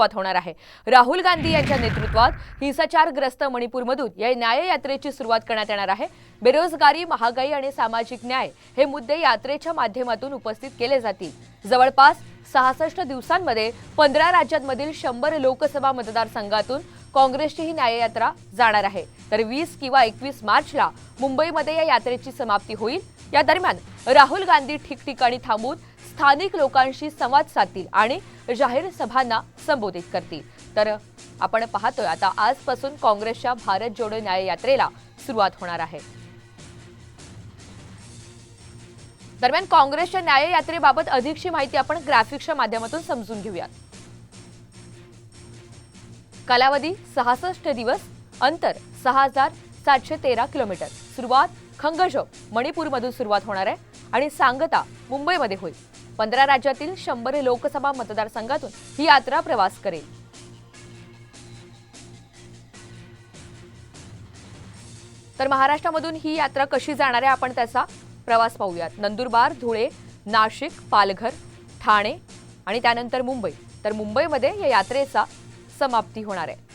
होणार आहे. राहुल गांधी यांच्या नेतृत्वात हिंसाचारग्रस्त मणिपूरमधून या न्याय यात्रेची सुरुवात करण्यात येणार आहे. बेरोजगारी महागाई आणि सामाजिक न्याय हे मुद्दे यात्रेच्या माध्यमातून उपस्थित केले जातील. जवळपास सहासष्ट दिवसांमध्ये पंधरा राज्यांमधील शंभर लोकसभा मतदारसंघातून काँग्रेसची ही न्याययात्रा जाणार आहे. तर वीस किंवा एकवीस मार्चला मुंबईमध्ये या यात्रेची समाप्ती होईल. या दरम्यान राहुल गांधी ठिकठिकाणी थांबून स्थानिक लोकांशी संवाद साधतील आणि जाहीर सभांना संबोधित करतील. तर आपण पाहतोय आता आजपासून काँग्रेसच्या भारत जोडो न्याय यात्रेला सुरुवात होणार आहे. दरम्यान काँग्रेसच्या न्याय यात्रेबाबत अधिकची माहिती आपण ग्राफिक्सच्या माध्यमातून समजून घेऊयात. कालावधी सहासष्ट दिवस अंतर सहा हजार सातशे तेरा किलोमीटर. सुरुवात खंगजो मणिपूरमधून सुरुवात होणार आहे आणि सांगता मुंबईमध्ये होईल. पंधरा राज्यातील शंभर लोकसभा मतदारसंघातून ही यात्रा प्रवास करेल. तर महाराष्ट्रामधून ही यात्रा कशी जाणार आहे आपण त्याचा प्रवास पाहूयात. नंदुरबार धुळे नाशिक पालघर ठाणे आणि त्यानंतर मुंबई. तर मुंबईमध्ये या यात्रेचा समाप्ती होणार आहे.